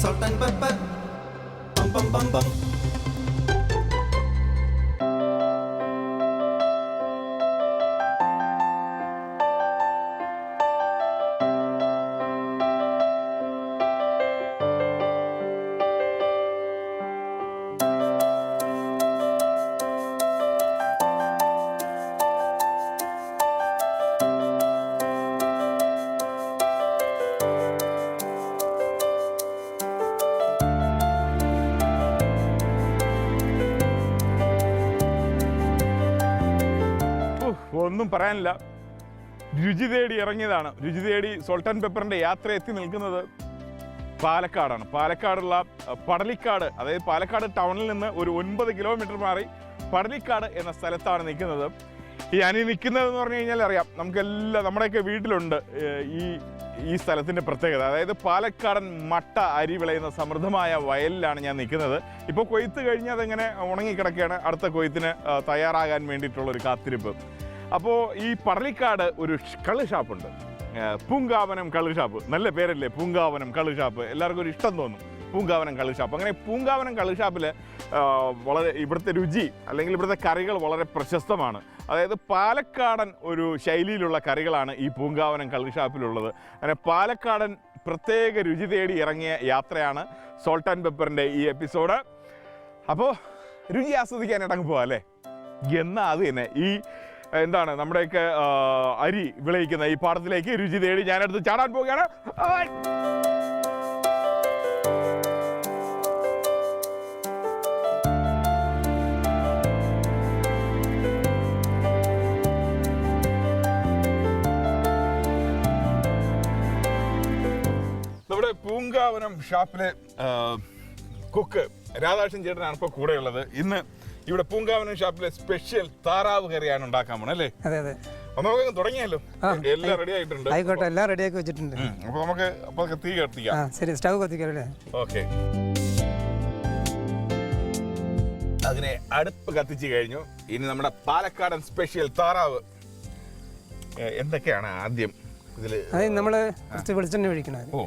Sultan Babat Bum bum bum bum പറയാനില്ല. രുചി തേടി ഇറങ്ങിയതാണ്. രുചി തേടി സോൾട്ട് ആൻഡ് പെപ്പറിന്റെ യാത്ര എത്തി നിൽക്കുന്നത് പാലക്കാടാണ്. പാലക്കാടുള്ള പടലിക്കാട് അതായത് പാലക്കാട് ടൗണിൽ നിന്ന് ഒരു ഒൻപത് കിലോമീറ്റർ മാറി പടലിക്കാട് എന്ന സ്ഥലത്താണ് നിൽക്കുന്നത്. ഈ അനി നിൽക്കുന്നത് എന്ന് പറഞ്ഞു കഴിഞ്ഞാൽ അറിയാം. നമുക്കെല്ലാം നമ്മുടെയൊക്കെ വീട്ടിലുണ്ട് ഈ ഈ സ്ഥലത്തിന്റെ പ്രത്യേകത. അതായത് പാലക്കാടൻ മട്ട അരി വിളയുന്ന സമൃദ്ധമായ വയലിലാണ് ഞാൻ നിൽക്കുന്നത്. ഇപ്പോൾ കൊയ്ത്ത് കഴിഞ്ഞ് അതിങ്ങനെ ഉണങ്ങിക്കിടക്കുകയാണ് അടുത്ത കൊയ്ത്തിന് തയ്യാറാകാൻ വേണ്ടിയിട്ടുള്ള ഒരു കാത്തിരിപ്പ്. അപ്പോൾ ഈ പടലിക്കാട് ഒരു കള്ള് ഷാപ്പുണ്ട്. പൂങ്കാവനം കള്ള് ഷാപ്പ്. നല്ല പേരല്ലേ? പൂങ്കാവനം കള്ള് ഷാപ്പ്. എല്ലാവർക്കും ഒരു ഇഷ്ടം തോന്നും. പൂങ്കാവനം കള്ള് ഷാപ്പ്. അങ്ങനെ പൂങ്കാവനം കള്ള് ഷാപ്പിൽ വളരെ ഇവിടുത്തെ രുചി അല്ലെങ്കിൽ ഇവിടുത്തെ കറികൾ വളരെ പ്രശസ്തമാണ്. അതായത് പാലക്കാടൻ ഒരു ശൈലിയിലുള്ള കറികളാണ് ഈ പൂങ്കാവനം കള്ള് ഷാപ്പിലുള്ളത്. അങ്ങനെ പാലക്കാടൻ പ്രത്യേക രുചി തേടി ഇറങ്ങിയ യാത്രയാണ് സോൾട്ട് ആൻഡ് പെപ്പറിന്റെ ഈ എപ്പിസോഡ്. അപ്പോൾ രുചി ആസ്വദിക്കാനായിട്ട് അങ്ങ് പോവാം അല്ലേ? എന്നാൽ അത് തന്നെ. ഈ എന്താണ് നമ്മുടെയൊക്കെ അരി വിളയിക്കുന്ന ഈ പാടത്തിലേക്ക് രുചി തേടി ഞാനടുത്ത് ചാടാൻ പോവുകയാണ്. നമ്മുടെ പൂങ്കാവനം ഷാപ്പിലെ കുക്ക് രാധാകൃഷ്ണൻ ചേട്ടനാണ് ഇപ്പോൾ കൂടെയുള്ളത്. ഇന്ന് ഇവിടെ പൂങ്കാവനം ഷാപ്പിലെ സ്പെഷ്യൽ താറാവ് കറിയാണ് ഉണ്ടാക്കാൻ പോണല്ലേ അതെ അതെ. അപ്പൊ നമുക്ക് തുടങ്ങിയല്ലോ എല്ലാം റെഡി ആയിട്ടുണ്ട്. ആയിക്കോട്ടെ എല്ലാം റെഡിയാക്കി വെച്ചിട്ടുണ്ട്. അപ്പോൾ അപ്പൊ നമുക്ക് അപ്പൊ തീ കത്തിക്കാം. ശരി സ്റ്റവ് കത്തിക്കാം അല്ലേ ഓക്കെ. അതിനെ അടുപ്പ് കത്തിച്ചു കഴിഞ്ഞു. ഇനി നമ്മുടെ പാലക്കാടൻ സ്പെഷ്യൽ താറാവ്. എന്തൊക്കെയാണ് ആദ്യം ഇതിൽ? അത് നമ്മൾ കുറച്ച് വെളിച്ചെണ്ണ ഒഴിക്കണം. ഓ.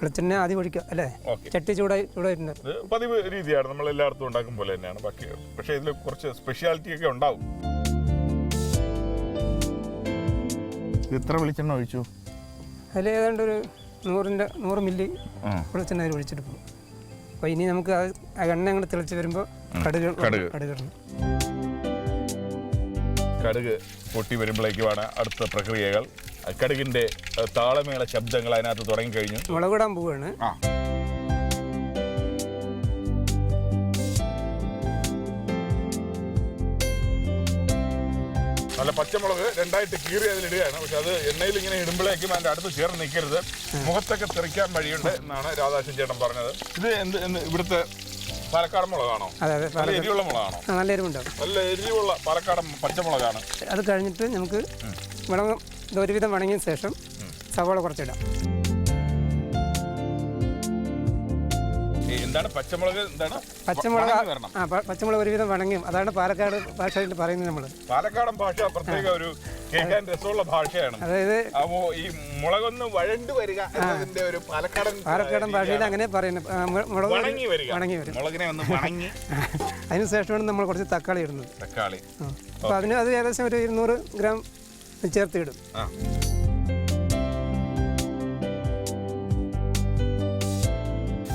വെളിച്ചെണ്ണ ആദ്യം ഒഴിക്കുക അല്ലേ? ചട്ടി ചൂടായി ചൂടായിട്ടുണ്ട്. ഇത് പതിവ് രീതിയാണ്. നമ്മൾ എല്ലായിടത്തും ഉണ്ടാക്കും പോലെ തന്നെയാണ്. ബാക്കി പക്ഷേ ഇതിൽ കുറച്ച് സ്പെഷ്യാലിറ്റി ഒക്കെ ഉണ്ടാവും. എത്ര വെളിച്ചെണ്ണ ഒഴിച്ചു? അതിൽ ഏതാണ്ട് ഒരു നൂറിന്റെ നൂറ് മില്ലി വെളിച്ചെണ്ണ അതിൽ ഒഴിച്ചിട്ട് പോകും അപ്പോൾ ഇനി നമുക്ക് ആ ആ എണ്ണ അങ്ങോട്ട് തിളച്ച് വരുമ്പോൾ കടുക് കടുക്. കടുക് ഇടണം. കടുക് പൊട്ടി വരുമ്പോഴേക്കുമാണ് അടുത്ത പ്രക്രിയകൾ. കടുകിന്റെ താളമേള ശബ്ദങ്ങൾ അതിനകത്ത് തുടങ്ങിക്കഴിഞ്ഞു കഴിഞ്ഞു. മുളകിടാൻ പോവുകയാണ് ആ. നല്ല പച്ചമുളക് രണ്ടായിട്ട് കീറി അതിലിടുകയാണ്. പക്ഷെ അത് എണ്ണയിൽ ഇങ്ങനെ ഇടുമ്പോഴേക്കും അതിന്റെ അടുത്ത് ചേർന്ന് നിൽക്കരുത്. മുഖത്തൊക്കെ തെറിക്കാൻ വഴിയുണ്ട് എന്നാണ് രാധാശൻ ചേട്ടൻ പറഞ്ഞത്. ഇത് എന്ത് എന്ത് ഇവിടുത്തെ പാലക്കാട് മുളകാണോ? നല്ല എരിവുള്ള മുളകാണോ? നല്ല എരിവുണ്ടോ നല്ല എരിവുള്ള പാലക്കാടൻ പച്ചമുളകാണ്. അത് കഴിഞ്ഞിട്ട് നമുക്ക് മുളക് ഇത് ഒരുവിധം വണങ്ങിയ ശേഷം സവാള കുറച്ചിടാം. എന്താണ്? പച്ചമുളക് എന്താണ്? പച്ചമുളക് വരണം. ആ പച്ചമുളക് ഒരുവിധം വണങ്ങിയും. അതാണ് പാലക്കാട് ഭാഷ പറയുന്നത് നമ്മൾ പാലക്കാടൻ ഭാഷ പ്രത്യേക ഒരു കേൾക്കാൻ രസമുള്ള ഭാഷയാണ്. അതായത് അപ്പോ ഈ മുളകൊന്ന് വഴണ്ടു വരിക എന്നതിന്റെ ഒരു പാലക്കാടൻ പാലക്കാടൻ ഭാഷയിൽ അങ്ങനെ പറയുന്നത്. മുളക് വണങ്ങി വരിക. വണങ്ങി വരും. മുളകിനെ ഒന്ന് വണങ്ങി. അതിനുശേഷമാണ് നമ്മൾ കുറച്ച് തക്കാളി ഇടുന്നത്. തക്കാളി. അപ്പോൾ അതിന് അത് ഏകദേശം ഒരു ഇരുന്നൂറ് ഗ്രാം ചേർത്ത് ഇടും ആ.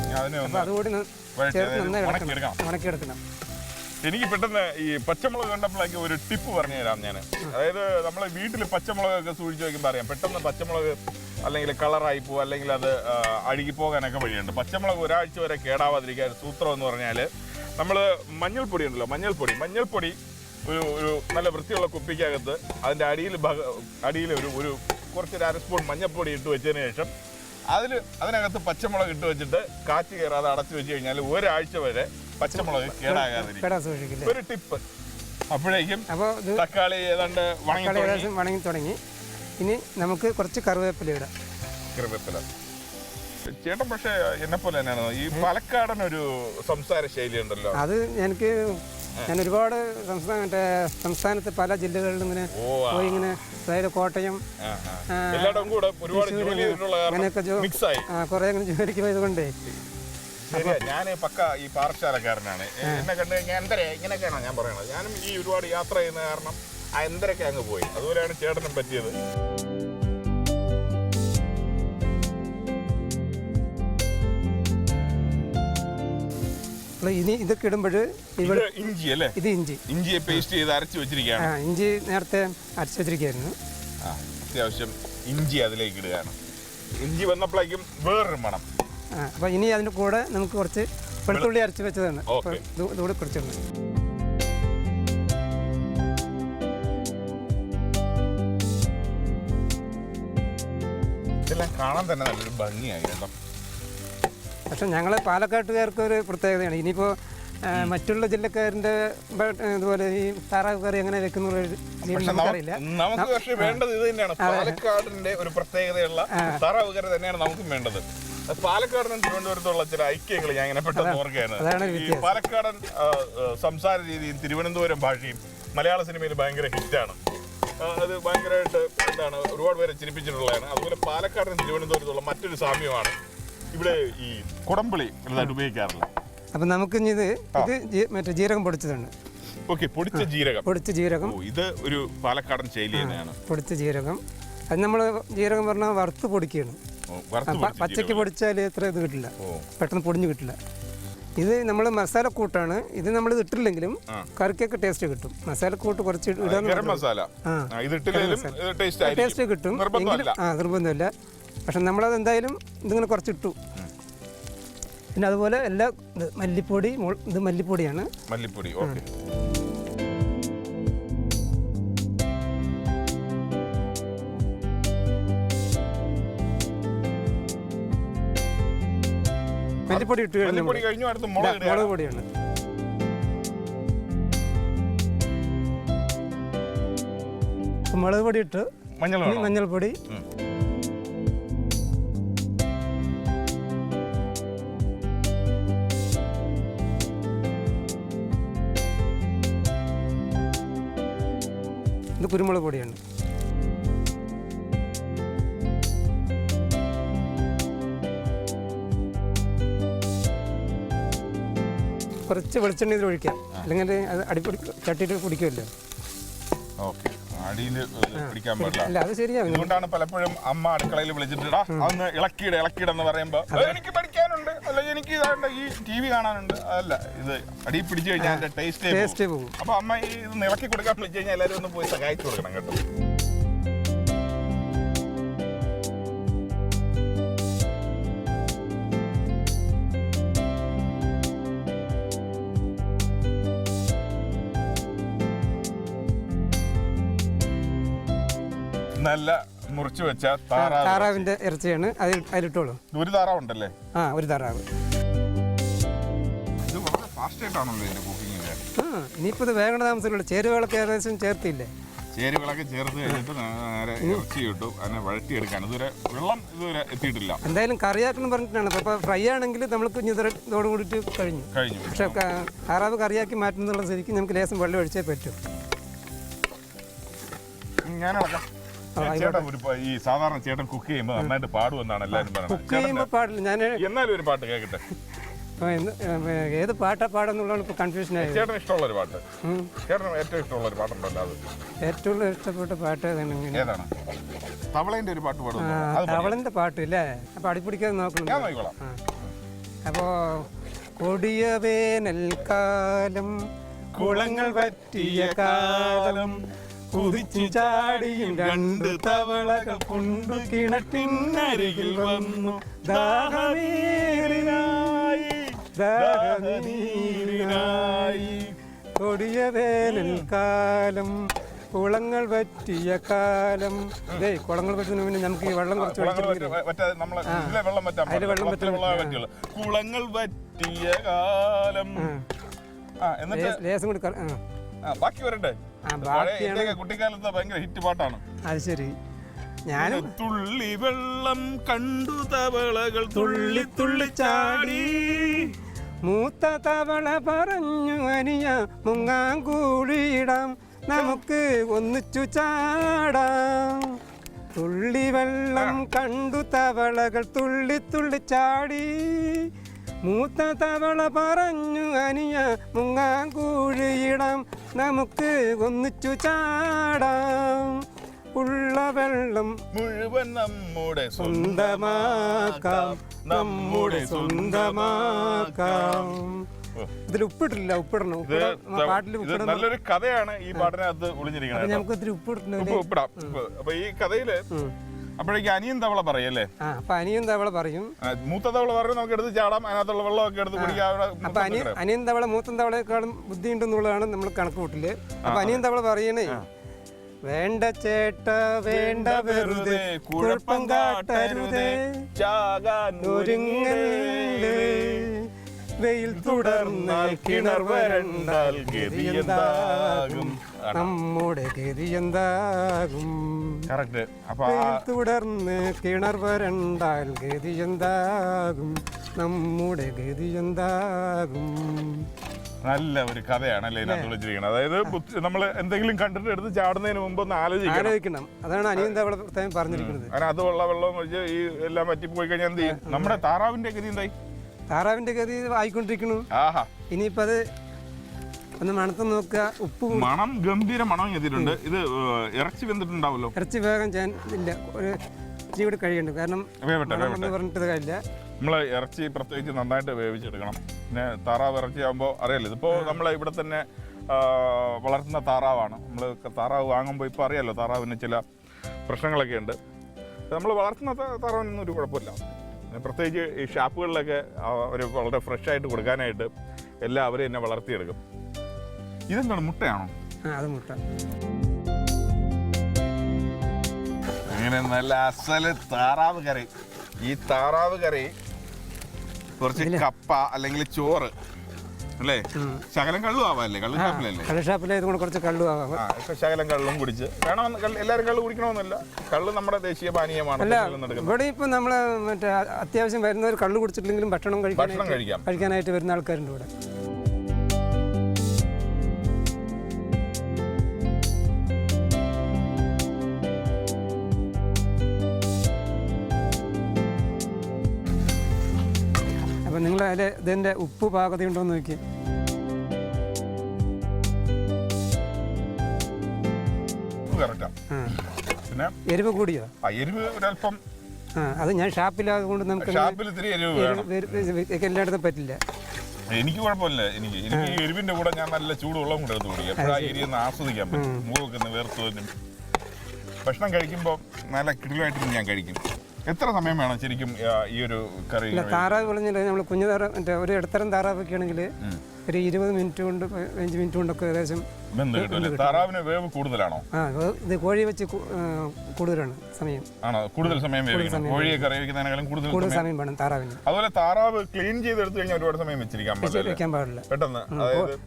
ഞാൻ അതിനെ അപ്പോൾ ഒന്ന് അതുകൂടി ന- വഴറ്റി ചേർത്ത് അതായത് നന്നായി ഉണക്കിയെടുക്കണം. ഇളക്കണം. ഉണക്കിയെടുക്കണം. എനിക്ക് പെട്ടെന്ന് ഈ പച്ചമുളക് കണ്ടപ്പോഴേക്ക് ഒരു ടിപ്പ് പറഞ്ഞു തരാം ഞാൻ. അതായത് നമ്മൾ വീട്ടിൽ പച്ചമുളകൊക്കെ സൂക്ഷിച്ച് വയ്ക്കുമ്പോൾ അറിയാം. പെട്ടെന്ന് പച്ചമുളക് അല്ലെങ്കിൽ കളറായി പോകും അല്ലെങ്കിൽ അത് ആ, അഴുകിപ്പോകാനൊക്കെ വഴിയുണ്ട്. പച്ചമുളക് ഒരാഴ്ച വരെ കേടാവാതിരിക്കാൻ സൂത്രം എന്ന് പറഞ്ഞാൽ നമ്മൾ മഞ്ഞൾപ്പൊടി ഉണ്ടല്ലോ മഞ്ഞൾപ്പൊടി. മഞ്ഞൾപ്പൊടി ഒരു ഒരു നല്ല വൃത്തിയുള്ള കുപ്പിക്കകത്ത് അതിന്റെ അടിയിൽ അടിയിൽ ഒരു ഒരു കുറച്ചൊരു അര സ്പൂൺ മഞ്ഞപ്പൊടി ഇട്ട് വെച്ചതിന് ശേഷം അതിൽ അതിനകത്ത് പച്ചമുളക് ഇട്ട് വെച്ചിട്ട് കാറ്റ് കയറാതെ അടച്ചു വെച്ച് കഴിഞ്ഞാൽ ഒരാഴ്ച വരെ പച്ചമുളക് കേടാകാതിരിക്കും. കേടാ ഒരു ടിപ്പ്. അപ്പോഴേക്കും തക്കാളി ഏതാണ്ട് വണങ്ങി തുടങ്ങി. വണങ്ങി തുടങ്ങി. ഇനി നമുക്ക് കുറച്ച് കറിവേപ്പില ഇടാം. കറിവേപ്പില. ചേട്ടൻ പക്ഷേ എന്നെ പോലെ തന്നെയാണ്? ഈ പാലക്കാടൻ ഒരു സംസാര ശൈലി ഉണ്ടല്ലോ. അത് എനിക്ക് ഞാൻ ഒരുപാട് സംസ്ഥാന മറ്റേ സംസ്ഥാനത്ത് പല ജില്ലകളിലും ഇങ്ങനെ പോയി ഇങ്ങനെ അതായത് കോട്ടയം അങ്ങനെയൊക്കെ കുറെ അങ്ങനെ ജോലിക്ക് പോയതുകൊണ്ടേ. ഞാൻ പക്ക ഈ പാറശാലക്കാരനാണ് എ- എന്നെ കണ്ടു കഴിഞ്ഞാൽ എന്തരെ ഇങ്ങനെയൊക്കെയാണ് ഞാൻ പറയണത്? ഞാനും ഈ ഒരുപാട് യാത്ര ചെയ്യുന്ന കാരണം ആ എന്തരൊക്കെ അങ്ങ് പോയി. അതുപോലെയാണ് ചേട്ടനും പറ്റിയത്. അപ്പോൾ ഇനി ഇതൊക്കെ ഇടുമ്പോൾ ഇവിടെ ഇഞ്ചി അല്ലേ? ഇത് ഇഞ്ചി. ഇഞ്ചിയെ പേസ്റ്റ് ചെയ്ത് അരച്ച് ആ വെച്ചിരിക്കുകയാണ് ഇഞ്ചി നേരത്തെ അരച്ച് വെച്ചിരിക്കുകയായിരുന്നു. ആ അത്യാവശ്യം ഇഞ്ചി അതിലേക്ക് ഇടുകയാണ്. ഇഞ്ചി വന്നപ്പോഴേക്കും വേറൊരു മണം. ആ അപ്പോൾ ഇനി അതിന്റെ കൂടെ നമുക്ക് കുറച്ച് വെളുത്തുള്ളി അരച്ച് വെച്ചതാണ്. അപ്പോൾ. ഇത് ഇതുകൂടെ കുറച്ചിടണം ഇതെല്ലാം കാണാൻ തന്നെ നല്ലൊരു ഭംഗിയായി കേട്ടോ. പക്ഷെ ഞങ്ങൾ പാലക്കാട്ടുകാർക്ക് ഒരു പ്രത്യേകതയാണ് ഇനിയിപ്പോൾ മറ്റുള്ള ജില്ലക്കാരന്റെ ഇതുപോലെ ഈ താറാവ് കറി അങ്ങനെ വെക്കുന്ന നമുക്കറിയില്ല. നമുക്ക് പക്ഷേ വേണ്ടത് ഇത് തന്നെയാണ്. പാലക്കാടിന്റെ ഒരു പ്രത്യേകതയുള്ള താറാവ് കറി തന്നെയാണ് നമുക്കും വേണ്ടത്. പാലക്കാടിനും തിരുവനന്തപുരത്തുള്ള ചില ഐക്യങ്ങൾ ഞാൻ ഇങ്ങനെ പെട്ടെന്ന് ഓർക്കുകയാണ്. ഈ പാലക്കാടൻ സംസാര രീതിയും തിരുവനന്തപുരം ഭാഷയും മലയാള സിനിമയിൽ ഭയങ്കര ഹിറ്റാണ്. അത് ഭയങ്കരമായിട്ട് എന്താണ് ഒരുപാട് പേരെ ചിരിപ്പിച്ചിട്ടുള്ളതാണ്. അതുപോലെ പാലക്കാടൻ തിരുവനന്തപുരത്തുള്ള മറ്റൊരു സാമ്യമാണ് ഇവിടെ ഈ കുടംപുളി വലുതായിട്ട് ഉപയോഗിക്കാറില്ല. അപ്പം നമുക്ക് ഇത് ഇത് മറ്റേ ജീരകം പൊടിച്ചതാണ്. ഓക്കെ പൊടിച്ച ജീരകം. പൊടിച്ച ജീരകം. ഓ ഇത് ഒരു പാലക്കാടൻ ശൈലി തന്നെയാണ്. പൊടിച്ച ജീരകം. അത് നമ്മൾ ജീരകം പറഞ്ഞാൽ വറുത്ത് പൊടിക്കുകയാണ്. ഓ, വറുത്ത് പ- പൊടിച്ച പച്ചയ്ക്ക് ജീരകം. പൊടിച്ചാൽ എത്ര ഇത് കിട്ടില്ല. ഓ. പെട്ടെന്ന് പൊടിഞ്ഞു കിട്ടില്ല. ഇത് നമ്മൾ മസാലക്കൂട്ടാണ് ഇത് നമ്മൾ ഇട്ടില്ലെങ്കിലും ആ. കറിക്കൊക്കെ ടേസ്റ്റ് കിട്ടും. മസാലക്കൂട്ട് കുറച്ച് ഇടാന്ന് ഗരം മസാല. ആ. ആ, ഇത് ഇട്ടില്ലെങ്കിലും ടേസ്റ്റ് ആയിരിക്കും. ടേസ്റ്റ് കിട്ടും. നിർബന്ധമല്ല. ആ നിർബന്ധമില്ല. പക്ഷെ നമ്മളത് എന്തായാലും ഇതിങ്ങനെ കുറച്ചിട്ടു. പിന്നെ അതുപോലെ എല്ലാ ഇത് മല്ലിപ്പൊടി ഇത് മല്ലിപ്പൊടിയാണ്. മല്ലിപ്പൊടി ഓക്കെ. മല്ലിപ്പൊടി ഇട്ട് കഴിഞ്ഞു അടുത്ത് മുളക് പൊടിയാണ്. മുളക് പൊടി ഇട്ട്. മഞ്ഞൾപ്പൊടി. ഇത് കുരുമുളക് പൊടിയാണ്. കുറച്ച് വെളിച്ചെണ്ണ ഇതിൽ ഒഴിക്കാം അല്ലെങ്കിൽ അത് അടിപ്പൊടി ചട്ടിയിട്ട് കുടിക്കുമല്ലോ. ഓക്കെ. അടിയിൽ പിടിക്കാൻ പാടില്ല. അല്ല അത് ശരിയാണ് അതുകൊണ്ടാണ് പലപ്പോഴും അമ്മ അടുക്കളയിൽ വിളിച്ചിട്ടാ അന്ന് ഇളക്കിയിട എന്ന് പറയുമ്പോ "ഏ, എനിക്ക് അല്ല എനിക്ക് ഇതാണ്ട് ഈ ടി വി കാണാനുണ്ട്. അതല്ല ഇത് അടി പിടിച്ചു കഴിഞ്ഞാൽ അതിന്റെ ടേസ്റ്റ് ടേസ്റ്റ് പോകും. അപ്പൊ അമ്മ ഈ ഇത് നിളക്കി കൊടുക്കാൻ വിളിച്ചു കഴിഞ്ഞാൽ എല്ലാവരും ഒന്ന് പോയി സഹായിച്ചു കൊടുക്കണം കേട്ടോ. നല്ല മുറിച്ചു വെച്ച താറാവ് താറാവിന്റെ ഇറച്ചിയാണ്. അത് അതിലിട്ടോളൂ. ഒരു താറാവ് ഉണ്ടല്ലേ? ആ ഒരു താറാവ്. ഇത് വളരെ ഫാസ്റ്റ് ആയിട്ടാണല്ലോ ഇതിന്റെ കുക്കിംഗ് ആ ഇനിയിപ്പോൾ ഇത് വേഗണ താമസമുള്ളൂ ചേരുവകളൊക്കെ ഏകദേശം ചേർത്തില്ലേ? ചേരുവകളൊക്കെ ചേർത്ത് കഴിഞ്ഞിട്ട് നേരെ ഇറച്ചി കിട്ടും അതിനെ വഴറ്റിയെടുക്കാൻ ഇതുവരെ വെള്ളം ഇതുവരെ എത്തിയിട്ടില്ല. എന്തായാലും കറിയാക്കണം പറഞ്ഞിട്ടാണ്. അപ്പോൾ ഫ്രൈ ആണെങ്കിൽ നമ്മൾക്ക് ഇനി ഇതോടെ കൂടിയിട്ട് കഴിഞ്ഞു. കഴിഞ്ഞു. പക്ഷെ താറാവ് കറിയാക്കി മാറ്റുന്നുള്ള ശരിക്കും നമുക്ക് ലേശം വെള്ളം ഒഴിച്ചേ പറ്റും. ഞാനടക്കാം. ചേട്ടൻ ഒരു ഈ സാധാരണ ചേട്ടൻ കുക്ക് ചെയ്യുമ്പോൾ നന്നായിട്ട് പാടുമെന്നാണ് എല്ലാവരും പറയുന്നത്. കുക്ക് ചെയ്യുമ്പോൾ പാടില്ല. ഞാൻ എന്നാലും ഒരു പാട്ട് കേൾക്കട്ടെ ഏത് പാട്ടാ പാടെന്നുള്ളതാണ് ഇപ്പോൾ കൺഫ്യൂഷൻ ആയത്. ചേട്ടന് ഇഷ്ടമുള്ള ഒരു പാട്ട്. ചേട്ടൻ ചേട്ടന് ഏറ്റവും ഇഷ്ടമുള്ള ഒരു പാട്ടുണ്ടല്ലോ അത് ഏറ്റവും ഇഷ്ടപ്പെട്ട പാട്ട് ഏതാണ് തവളേന്റെ ഒരു പാട്ട് പാടും തവളന്റെ പാട്ട് ഇല്ലേ? അപ്പോൾ അടിപ്പിടിക്കാതെ നോക്കണം. അപ്പോൾ കൊടിയ വേനൽക്കാലം കുളങ്ങൾ പറ്റിയ കാലം കുതിച്ചു ചാടിയും രണ്ട് തവളകൾ കൊണ്ടു കിണറ്റിനരികിൽ വന്നു. ദാഹമേറിനായി ദാഹമേറിനായി കൊടിയ കാലം കുളങ്ങൾ പറ്റിയ കാലം. ഇതേ കുളങ്ങൾ പറ്റുന്ന പിന്നെ നമുക്ക് ഈ വെള്ളം കുറച്ച് അതിൽ വെള്ളം പറ്റുള്ളൂ. കുളങ്ങൾ പറ്റിയ കാലം. ലേസം കൂടി ബാക്കി വരട്ടെ. കുട്ടിക്കാലത്ത് ഭയങ്കര ഹിറ്റ് പാട്ടാണ്. അത് ശരി. ഞാനും തുള്ളി വെള്ളം കണ്ടു തവളകൾ തുള്ളി തുള്ളി ചാടി. മൂത്ത തവള പറഞ്ഞു അനിയ മുങ്ങാൻ കൂടിയിടാം നമുക്ക് ഒന്നിച്ചു ചാടാം. തുള്ളി വെള്ളം കണ്ടു തവളകൾ തുള്ളി തുള്ളി ചാടി. മൂത്ത തവള പറഞ്ഞു അനിയ മുങ്ങാൻ കൂഴിയിടാം നമുക്ക് ഒന്നിച്ചു ചാടാം. ഉള്ള വെള്ളം മുഴുവൻ നമ്മുടെ സ്വന്തമാക്കാം. നമ്മുടെ സ്വന്തമാക്കാം. ഇതിൽ ഉപ്പിട്ടില്ല ഉപ്പിടണം. പാട്ടിൽ നല്ലൊരു കഥയാണ് ഈ പാട്ടിനകത്ത് ഒളിഞ്ഞിരിക്കുന്നത് നമുക്ക് ഇതിൽ ഉപ്പിടണം. ഉപ്പ് ഉപ്പിടാം. അപ്പൊ ഈ കഥയിൽ. അപ്പോഴേക്ക് അനിയൻ തവള പറയല്ലേ ആ അപ്പൊ അനിയൻ തവള പറയും. ആ, മൂത്ത തവള പറയും നമുക്ക് എടുത്ത് ചാടാം. അതിനകത്തുള്ള വെള്ളമൊക്കെ എടുത്ത് കുടിക്കാം അവിടെ അപ്പൊ മൊത്തം അനിയൻ കിടക്കാം. അനിയൻ തവള മൂത്തൻ തവളയെക്കാളും ബുദ്ധിയുണ്ടെന്നുള്ളതാണ് നമ്മൾ കണക്ക് കൂട്ടിൽ. അപ്പൊ അനിയൻ തവള പറയണേ വേണ്ട ചേട്ട വേണ്ട വെറുതെ കുഴപ്പം കാട്ടരുതേ ചാകാൻ ഒരുങ്ങല്ലേ വെയിൽ തുടർന്നാൽ കിണർ വരണ്ടാൽ ഗതി എന്താകും? നമ്മുടെ ഗതി എന്താകും? കറക്റ്റ് അപ്പൊ ആ വെയിൽ തുടർന്ന് കിണർ വരണ്ടാൽ ഗതി എന്താകും? നമ്മുടെ ഗതി എന്താകും? നല്ല ഒരു കഥയാണല്ലേ ഇതിനകത്ത് വിളിച്ചിരിക്കുന്നത്. അതായത് നമ്മൾ എന്തെങ്കിലും കണ്ടിട്ട് എടുത്ത് ചാടുന്നതിന് മുമ്പ് ഒന്ന് ആലോചിക്കണം. അതാണ് പ്രത്യേകം പറഞ്ഞിരിക്കുന്നത്? അതുള്ള വെള്ളം ഒഴിച്ച് ഈ എല്ലാം പറ്റി പോയി കഴിഞ്ഞാൽ എന്ത് ചെയ്യും? നമ്മുടെ താറാവിന്റെ ഗതി എന്തായി? താറാവിന്റെ ഗതി ആയിക്കൊണ്ടിരിക്കുന്നു. ആഹാ. ഇനിയിപ്പത് ഒന്ന് മണത്ത് നോക്കുക. ഉപ്പ് മണം ഗംഭീര മണം ചെയ്തിട്ടുണ്ട് ഇത് ഇറച്ചി വെന്തിട്ടുണ്ടാവല്ലോ ഇറച്ചി വേഗം ചെയ്യാൻ ഇല്ല ഒരു ഇച്ചിരി കൂടി കഴിയുണ്ട്. കാരണം എന്ന് പറഞ്ഞിട്ട് കാര്യമില്ല. നമ്മൾ ഇറച്ചി പ്രത്യേകിച്ച് നന്നായിട്ട് വേവിച്ചെടുക്കണം. പിന്നെ താറാവ് ഇറച്ചി ആകുമ്പോൾ അറിയാലോ ഇതിപ്പോൾ നമ്മൾ ഇവിടെ തന്നെ വളർത്തുന്ന താറാവാണ്. നമ്മൾ താറാവ് വാങ്ങുമ്പോൾ ഇപ്പോൾ അറിയാലോ താറാവിന് ചില പ്രശ്നങ്ങളൊക്കെ ഉണ്ട്. നമ്മൾ വളർത്തുന്ന താറാവിനൊന്നും ഒരു കുഴപ്പമില്ല. പ്രത്യേകിച്ച് ഈ ഷാപ്പുകളിലൊക്കെ അവർ വളരെ ഫ്രഷ് ആയിട്ട് കൊടുക്കാനായിട്ട് എല്ലാം അവർ തന്നെ വളർത്തിയെടുക്കും. ഇതെന്താണ് മുട്ടയാണോ? ആ അത് മുട്ട. ഇങ്ങനെ നല്ല അസൽ താറാവ് കറി. ഈ താറാവ് കറി കുറച്ച് കപ്പ അല്ലെങ്കിൽ ചോറ് അല്ലേ? ശകലം കള്ളും ആവാല്ലേ? കള്ളു ഷാപ്പിലല്ലേ? കള്ളുഷാപ്പിലായത് ഇതുകൊണ്ട് കുറച്ച് കള്ളു ആവാം. ആ ഇപ്പൊ ശകലം കള്ളും കുടിച്ച്. വേണമെന്ന് കള്ള് എല്ലാവരും കള്ളു കുടിക്കണമെന്നല്ല. കള്ള് നമ്മുടെ ദേശീയ പാനീയമാണ്. അല്ല നടക്കുന്നത് ഇവിടെ ഇപ്പൊ നമ്മൾ മറ്റേ അത്യാവശ്യം വരുന്നവർ കള്ളു കുടിച്ചിട്ടില്ലെങ്കിലും ഭക്ഷണം കഴിക്കാം. കഴിക്കാനായിട്ട് വരുന്ന ആൾക്കാരുണ്ട് ഇവിടെ. നിങ്ങൾ അതിന്റെ ഇതിന്റെ ഉപ്പ് പാകതയുണ്ടോ എന്ന് നോക്കി കറക്റ്റാ. പിന്നെ എരിവ് കൂടിയോ? ആ എരിവ് ഒരല്പം ആ അത് ഞാൻ ഷാപ്പിലായത് കൊണ്ട് നമുക്ക് ഷാപ്പിൽ ഇത്തിരി എരിവ് വേണം. എല്ലായിടത്തും പറ്റില്ല. എനിക്ക് കുഴപ്പമില്ല എനിക്ക് എനിക്ക് ഈ എരിവിന്റെ കൂടെ ഞാൻ നല്ല ചൂടുവെള്ളം കൂടെ എടുത്ത് കുടിക്കാം. എപ്പോഴാ എരി ഒന്ന് ആസ്വദിക്കാൻ പറ്റും. മൂക്കൊക്കെ ഒന്ന് വേർത്ത് ഭക്ഷണം കഴിക്കുമ്പോൾ നല്ല കിടിലായിട്ട് ഞാൻ കഴിക്കും. എത്ര സമയം വേണം ശരിക്കും ഈ ഒരു കറി താറാവ് വിളഞ്ഞില്ല നമ്മൾ കുഞ്ഞു താറാവ് മറ്റേ ഒരു ഇടത്തരം താറാവൊക്കെ ആണെങ്കിൽ ഒരു ഇരുപത് മിനിറ്റ് കൊണ്ട് പതിനഞ്ച് മിനിറ്റ് കൊണ്ടൊക്കെ ഏകദേശം ബന്ധം കിട്ടും അല്ലേ? താറാവിന് വേവ് കൂടുതലാണോ? ആ ഇത് കോഴി വെച്ച് കൂടുതലാണ് സമയം. ആണോ? കൂടുതൽ സമയം വേവിക്കണം. കോഴിയെ കറി വെക്കുന്നതിനേക്കാളും കൂടുതൽ കൂടുതൽ സമയം വേണം താറാവിന്. അതുപോലെ താറാവ് ക്ലീൻ ചെയ്ത് എടുത്തു കഴിഞ്ഞാൽ ഒരുപാട് സമയം വെച്ചിരിക്കാൻ പാടില്ല വെക്കാൻ പാടില്ല. പെട്ടെന്ന്.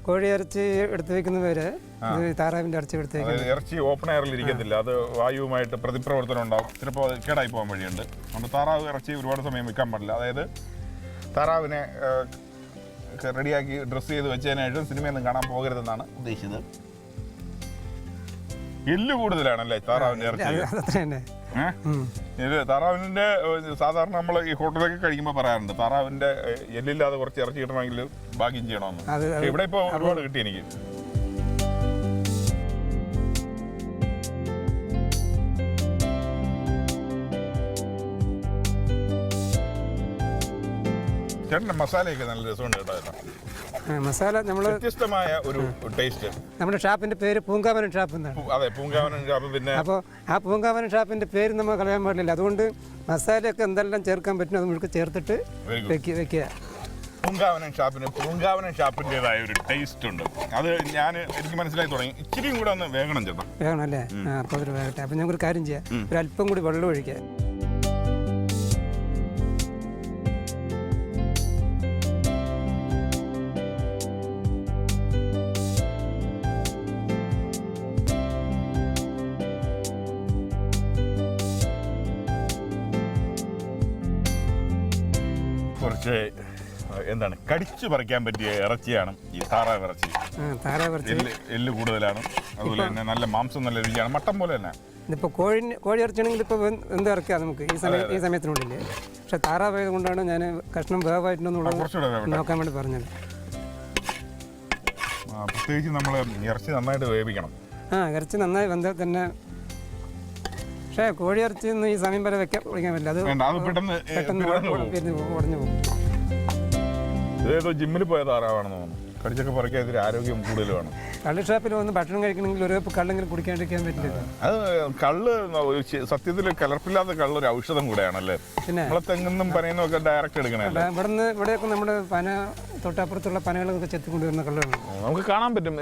കോഴി ഇറച്ചി എടുത്തു വെക്കുന്നവരെ താറാവിന്റെ ഇറച്ചി എടുത്ത് ഇറച്ചി ഓപ്പൺ എയറിൽ ഇരിക്കത്തില്ല. അത് വായുവുമായിട്ട് പ്രതിപ്രവർത്തനം ഉണ്ടാവും. ചിലപ്പോൾ അത് കേടായി പോകാൻ വഴിയുണ്ട്. അതുകൊണ്ട് താറാവ് ഇറച്ചി ഒരുപാട് സമയം വെക്കാൻ പാടില്ല. അതായത് താറാവിനെ റെഡിയാക്കി ഡ്രസ്സ് ചെയ്ത് വെച്ചതിനായിട്ടും സിനിമയൊന്നും കാണാൻ പോകരുതെന്നാണ് ഉദ്ദേശിച്ചത്. എല്ല് കൂടുതലാണല്ലേ താറാവിന്റെ ഇറച്ചി? താറാവിന്റെ സാധാരണ നമ്മൾ ഈ ഹോട്ടലൊക്കെ കഴിക്കുമ്പോൾ പറയാറുണ്ട് താറാവിന്റെ എല്ലില്ലാതെ കുറച്ച് ഇറച്ചി കിട്ടണമെങ്കിൽ ഭാഗ്യം ചെയ്യണമെന്ന്. ഇവിടെ ഇപ്പോൾ ഒരുപാട് കിട്ടി എനിക്ക്. ചേട്ടന്റെ മസാലയൊക്കെ നല്ല രസമുണ്ട് കേട്ടോ മസാല നമ്മൾ വ്യത്യസ്തമായ ഒരു ടേസ്റ്റ്. നമ്മുടെ ഷാപ്പിന്റെ പേര് പൂങ്കാവനം ഷാപ്പ് എന്നാണ്. അതെ പൂങ്കാവനം ഷാപ്പ് പിന്നെ അപ്പോൾ ആ പൂങ്കാവനം ഷാപ്പിന്റെ പേര് നമ്മൾ കളയാൻ പാടില്ല. അതുകൊണ്ട് മസാലയൊക്കെ എന്തെല്ലാം ചേർക്കാൻ പറ്റും അത് നമുക്ക് ചേർത്തിട്ട് വെക്കുക വെക്കുക പൂങ്കാവനം ഷാപ്പിന് പൂങ്കാവനം ഷാപ്പിന്റെതായ ഒരു ടേസ്റ്റ് ഉണ്ട്. അത് ഞാൻ എനിക്ക് മനസ്സിലായി തുടങ്ങി. ഇച്ചിരിയും കൂടെ ഒന്ന് വേഗണം ചേട്ടാ. വേണം അല്ലേ? അപ്പോൾ ഒരു വേഗട്ടെ അപ്പം ഞങ്ങൾക്ക് ഒരു കാര്യം ചെയ്യാം. ഒരു അല്പം കൂടി വെള്ളം ഒഴിക്കുക ആ, എന്താണ് കടിച്ചു പറിക്കാൻ പറ്റിയ ഇറച്ചിയാണ് ഈ താറാവ് ഇറച്ചി. എല്ല് എല്ല് കൂടുതലാണ്. അതുപോലെ തന്നെ നല്ല മാംസം നല്ല രുചിയാണ്. മട്ടൻ പോലെ തന്നെ. ഇതിപ്പോൾ കോഴി കോഴി ഇറച്ചിയാണെങ്കിൽ ഇപ്പോൾ എന്ത് ഇറക്കാം നമുക്ക്? ഈ സമയം ഈ സമയത്തിനുള്ളിൽ പക്ഷേ താറാവായത് കൊണ്ടാണ് ഞാൻ കഷ്ണം വേവായിട്ടുണ്ടെന്നുള്ളത് നോക്കാൻ വേണ്ടി പറഞ്ഞത്. പ്രത്യേകിച്ച് നമ്മൾ ഇറച്ചി നന്നായിട്ട് വേവിക്കണം. ആ ഇറച്ചി നന്നായി വന്നാൽ തന്നെ പക്ഷേ കോഴി ഇറച്ചി ഒന്നും ഈ സമയം വരെ വെക്കാൻ പറ്റില്ല. അത് പെട്ടെന്ന് ഉടഞ്ഞു പോകും. ഇതേതോ ജിമ്മിൽ പോയ താറാവാണെന്ന് തോന്നുന്നു. കടിച്ചൊക്കെ പറിക്കാൻ ഇതിൽ ആരോഗ്യം കൂടുതൽ വേണം. കള്ള് ഷാപ്പിൽ വന്ന് ഭക്ഷണം കഴിക്കണമെങ്കിൽ ഒരു കള്ളെങ്കിലും കുടിക്കാണ്ടിരിക്കാൻ പറ്റില്ല. അത് കള്ള് സത്യത്തിൽ കലർപ്പില്ലാത്ത കള്ള് ഒരു ഔഷധം കൂടെയാണല്ലേ? പിന്നെ നമ്മളെ തെങ്ങുന്നും ഒക്കെ ഡയറക്റ്റ് എടുക്കണല്ലേ ഇവിടെ നിന്ന് ഇവിടെയൊക്കെ നമ്മുടെ പന തൊട്ടപ്പുറത്തുള്ള പനകളൊക്കെ ചെത്തിക്കൊണ്ടുവരുന്ന കള്ളാണ് നമുക്ക് കാണാൻ പറ്റും.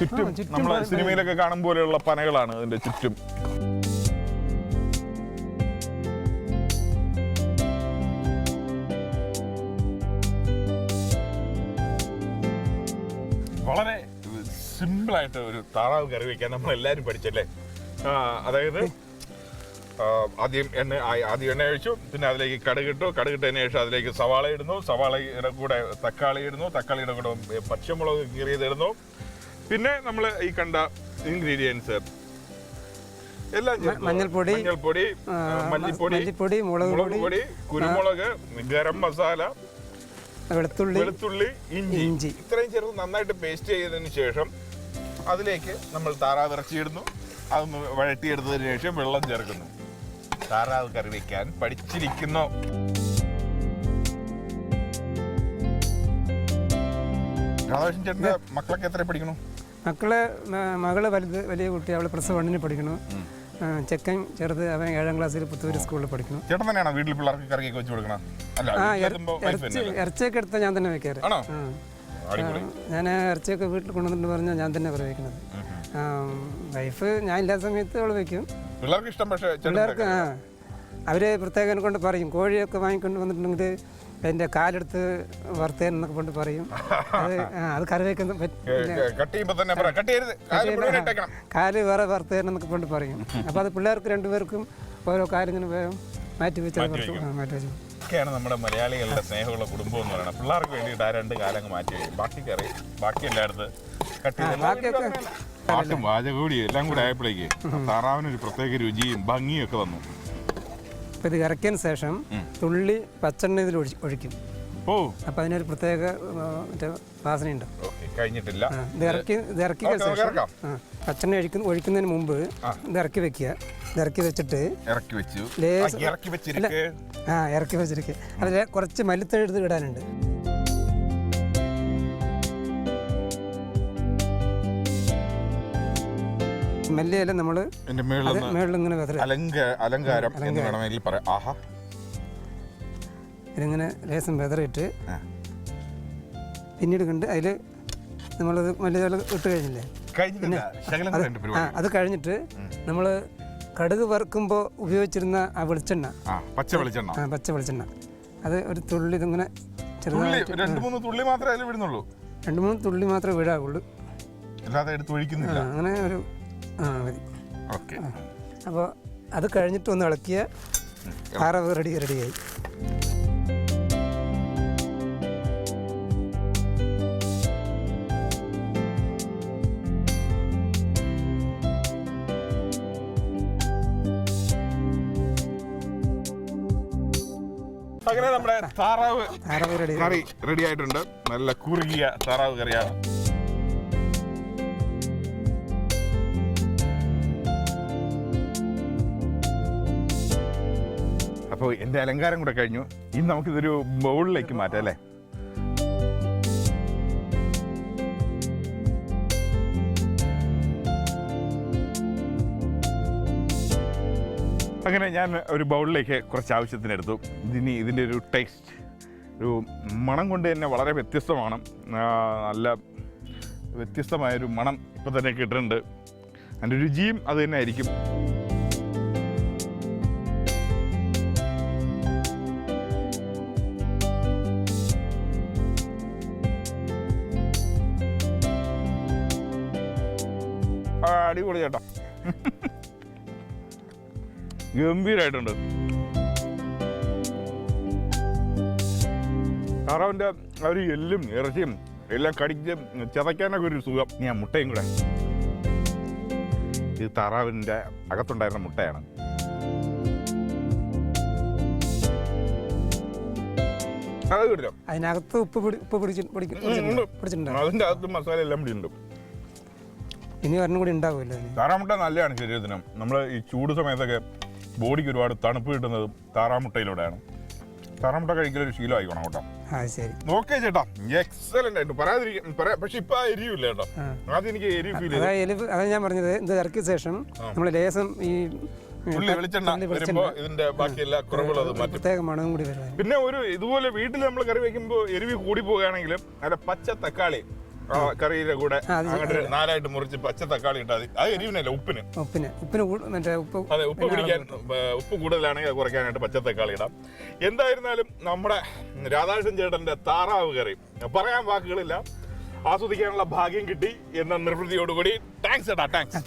ചുറ്റും നമ്മളെ സിനിമയിലൊക്കെ കാണും പോലെയുള്ള പനകളാണ് ഇതിന്റെ ചുറ്റും. വളരെ സിമ്പിളായിട്ട് ഒരു താറാവ് കറി വെക്കാൻ നമ്മൾ എല്ലാവരും പഠിച്ചല്ലേ അതായത് ആദ്യം എണ്ണ ആദ്യം എണ്ണ ഒഴിച്ചു പിന്നെ അതിലേക്ക് കടുകിട്ടു കടുകിട്ടതിന് ശേഷം അതിലേക്ക് സവാള ഇടുന്നു. സവാളയുടെ കൂടെ തക്കാളി ഇടുന്നു. തക്കാളിയുടെ കൂടെ പച്ചമുളക് കീറിയതിടുന്നു. പിന്നെ നമ്മൾ ഈ കണ്ട ഇൻഗ്രീഡിയൻസ്. മഞ്ഞൾപ്പൊടി, മഞ്ഞൾപ്പൊടി മല്ലിപ്പൊടി മുളക് പൊടി കുരുമുളക് ഗരം മസാല വെളുത്തുള്ളി വെളുത്തുള്ളി ഇഞ്ചി. ഇഞ്ചി. ഇത്രയും ചേർത്ത് നന്നായിട്ട് പേസ്റ്റ് ചെയ്തതിന് ശേഷം അതിലേക്ക് നമ്മൾ താറാവ് ഇറച്ചി ഇടുന്നു അതൊന്ന് വഴട്ടിയെടുത്തതിന് ശേഷം വെള്ളം ചേർക്കുന്നു. താറാവ് കറി വെക്കാൻ പഠിച്ചിരിക്കുന്നു. രാധാകൃഷ്ണൻ ചേട്ടന്റെ മക്കളൊക്കെ എത്ര പഠിക്കണു? മക്കളെ മകൾ വലുത് വലിയ കുട്ടി. അവൾ പ്ലസ് വണ്ണിന് പഠിക്കണു. ചെക്കൻ ചെറുത് അവൻ ഏഴാം ക്ലാസ്സിൽ പുത്തൂര് സ്കൂളിൽ പഠിക്കുന്നു. ചേട്ടൻ തന്നെയാണോ വീട്ടിൽ പിള്ളേർക്ക് കറിയൊക്കെ വെച്ച് കൊടുക്കണം? ആ ഇറച്ചി ഇറച്ചിയൊക്കെ എടുത്താൽ ഞാൻ തന്നെ വെക്കാറ്. ഞാൻ ഇറച്ചിയൊക്കെ വീട്ടിൽ കൊണ്ടുവന്നിട്ട് പറഞ്ഞാൽ ഞാൻ തന്നെ വെക്കുന്നത് വൈഫ് ഞാൻ ഇല്ലാത്ത സമയത്ത് അവൾ വെക്കും. പിള്ളേർക്ക് ഇഷ്ടം പക്ഷേ പിള്ളേർക്ക് ആ. അവർ പ്രത്യേകം കൊണ്ട് പറയും കോഴിയൊക്കെ വാങ്ങിക്കൊണ്ട് വന്നിട്ടുണ്ടെങ്കിൽ അതിന്റെ കാലെടുത്ത് വറുത്തേൻ എന്നൊക്കെ കൊണ്ട് പറയും. അത് ആ, അത് കറി വെക്കുന്ന കട്ട് ചെയ്യുമ്പോ തന്നെ പറ കട്ട് ചെയ്യരുത്. കാൽ മുഴുവൻ ഇട്ടേക്കണം. കാൽ വേറെ വറുത്തേൻ എന്നൊക്കെ കൊണ്ട് പറയും. അപ്പോൾ അത് പിള്ളേർക്ക് രണ്ടുപേർക്കും ഓരോ കാലിങ്ങനെ വേഗം മാറ്റി വെച്ച് അത് വറുത്ത് ആ, മാറ്റി വെച്ചു. ഒക്കെയാണ് നമ്മുടെ മലയാളികളുടെ സ്നേഹമുള്ള കുടുംബം എന്ന് പറയുന്നത്. പിള്ളേർക്ക് വേണ്ടിയിട്ട് ആ രണ്ട് കാലങ്ങ് മാറ്റി വയ്ക്കും ബാക്കി കറി ബാക്കി എല്ലായിടത്ത് കട്ട് ചെയ്ത് ബാക്കിയൊക്കെ. പാട്ടും വാചകൂടി എല്ലാം കൂടെ ആയപ്പോഴേക്ക് താറാവിനൊരു പ്രത്യേക രുചിയും ഭംഗിയും ഒക്കെ വന്നു. അപ്പോൾ ഇത് ഇറക്കിയതിന് ശേഷം തുള്ളി പച്ചെണ്ണ ഇതിൽ ഒഴി- ഒഴിക്കും. ഓ. അപ്പം അതിനൊരു പ്രത്യേക മറ്റേ വാസനയുണ്ട്. കഴിഞ്ഞിട്ടില്ല. ഇത് ഇറക്കി ഇത് ഇറക്കി ശേഷം പച്ചെണ്ണ ഒഴിക്കുന്ന ഒഴിക്കുന്നതിന് മുമ്പ് ഇത് ഇറക്കി വെക്കുക. ഇത് ഇറക്കി വെച്ചിട്ട് ഇറക്കി വെച്ചു. ആ, ഇറക്കി വെച്ചിരിക്കുക ആ ഇറക്കി വെച്ചിരിക്കുക അതിൽ കുറച്ച് മല്ലിത്തഴുത് ഇടാനുണ്ട്. മല്ലിയില നമ്മൾ എന്റെ മേളിൽ ഇങ്ങനെ അലങ്കാരം എന്ന് വേണമെങ്കിൽ പറയാം. ആഹാ. ഇതിങ്ങനെ ലേസം വെതറിയിട്ട്. പിന്നീട് കണ്ട് അതിൽ നമ്മളത് മല്ലിയില ഇട്ട് കഴിഞ്ഞില്ലേ? പിന്നെ അത് കഴിഞ്ഞിട്ട് നമ്മൾ കടുക് വറുക്കുമ്പോൾ ഉപയോഗിച്ചിരുന്ന ആ വെളിച്ചെണ്ണ. പച്ച വെളിച്ചെണ്ണ. ആ പച്ച വെളിച്ചെണ്ണ. അത് ഒരു തുള്ളി ഇതിങ്ങനെ ചെറുതായിട്ട് രണ്ട് മൂന്ന് തുള്ളി മാത്രമേ അതിൽ വിടുന്നുള്ളൂ. രണ്ട് മൂന്ന് തുള്ളി മാത്രമേ വീഴാവുള്ളൂ അല്ലാതെ എടുത്ത് ഒഴിക്കുന്നില്ല. അങ്ങനെ ഒരു ആ മതി. ഓക്കെ. അപ്പോൾ അത് കഴിഞ്ഞിട്ട് ഒന്ന് ഇളക്കിയ ആറവ് റെഡി റെഡിയായി. അങ്ങനെ നമ്മുടെ താറാവ് കറി റെഡി ആയിട്ടുണ്ട്. നല്ല കുറുകിയ താറാവ് കറിയാണ്. അപ്പോൾ എന്റെ അലങ്കാരം കൂടെ കഴിഞ്ഞു. ഇനി നമുക്കിതൊരു ബൗളിലേക്ക് മാറ്റാം അല്ലേ? അങ്ങനെ ഞാൻ ഒരു ബൗളിലേക്ക് കുറച്ച് ആവശ്യത്തിനെടുത്തു ഇതിനി ഇതിന്റെ ഒരു ടേസ്റ്റ് ഒരു മണം കൊണ്ട് തന്നെ വളരെ വ്യത്യസ്തമാണ്. നല്ല വ്യത്യസ്തമായൊരു മണം ഇപ്പം തന്നെ കിട്ടുന്നുണ്ട്. അതിന്റെ രുചിയും അത് തന്നെ ആയിരിക്കും. ഗംഭീരമായിട്ടുണ്ട് താറാവിന്റെ ആ ഒരു എല്ലും ഇറച്ചിയും എല്ലാം കടിച്ച് ചതയ്ക്കാനൊക്കെ ഒരു സുഖം. ഞാൻ മുട്ടയും കൂടെ. ഇത് താറാവിന്റെ അകത്തുണ്ടായിരുന്ന മുട്ടയാണ്. അത് അതിനകത്ത് ഉപ്പ് പിടിച്ചിട്ടുണ്ട്? അതിന്റെ അകത്ത് മസാല എല്ലാം പിടിയുണ്ട് ഇനി ഒരെണ്ണം കൂടി ഉണ്ടാവില്ല താറാമുട്ട നല്ലതാണ് ശരീരത്തിന്. നമ്മൾ ഈ ചൂട് സമയത്തൊക്കെ ബോഡിക്ക് ഒരുപാട് തണുപ്പ് കിട്ടുന്നത് താറാമുട്ടയിലൂടെയാണ്. താറാമുട്ട കഴിക്കലൊരു ശീലമായിക്കോണം കേട്ടോ. ആ ശരി. ഓക്കെ ചേട്ടാ എക്സലന്റ് ആയിട്ട് പറയാതിരിക്കും പറയാ പക്ഷെ ഇപ്പൊ ആ എരിവില്ല കേട്ടോ. ആദ്യം എനിക്ക് എരിവ് ഫീൽ ചെയ്തു. അതാ എലിവ് ഞാൻ പറഞ്ഞത് ഇത് ഇറക്കിയ ശേഷം നമ്മൾ ലേസം ഈ ഉള്ളി വെളിച്ചെണ്ണ വരുമ്പോ ഇതിന്റെ മാറ്റും. പ്രത്യേക മണവും കൂടി പിന്നെ ഒരു ഇതുപോലെ വീട്ടിൽ നമ്മൾ കറി വെക്കുമ്പോൾ എരിവി കൂടി പോവുകയാണെങ്കിലും അതിന്റെ പച്ച തക്കാളി കറിയുടെ കൂടെ അങ്ങോട്ട് നാലായിട്ട് മുറിച്ച് പച്ച തക്കാളി ഇട്ടാൽ അത് എരിവിനല്ല ഉപ്പിന്. ഉപ്പിന്. ഉപ്പിന് മറ്റേ ഉപ്പ് അതെ ഉപ്പ് പിടിക്കാൻ ഉപ്പ് കൂടുതലാണെങ്കിൽ കുറയ്ക്കാനായിട്ട് പച്ച തക്കാളി ഇടാം. എന്തായിരുന്നാലും നമ്മുടെ രാധാകൃഷ്ണൻ ചേട്ടന്റെ താറാവ് കറി. പറയാൻ വാക്കുകളില്ല. ആസ്വദിക്കാനുള്ള ഭാഗ്യം കിട്ടി എന്ന നിർവൃതിയോടുകൂടി താങ്ക്സ് ചേട്ടാ താങ്ക്സ്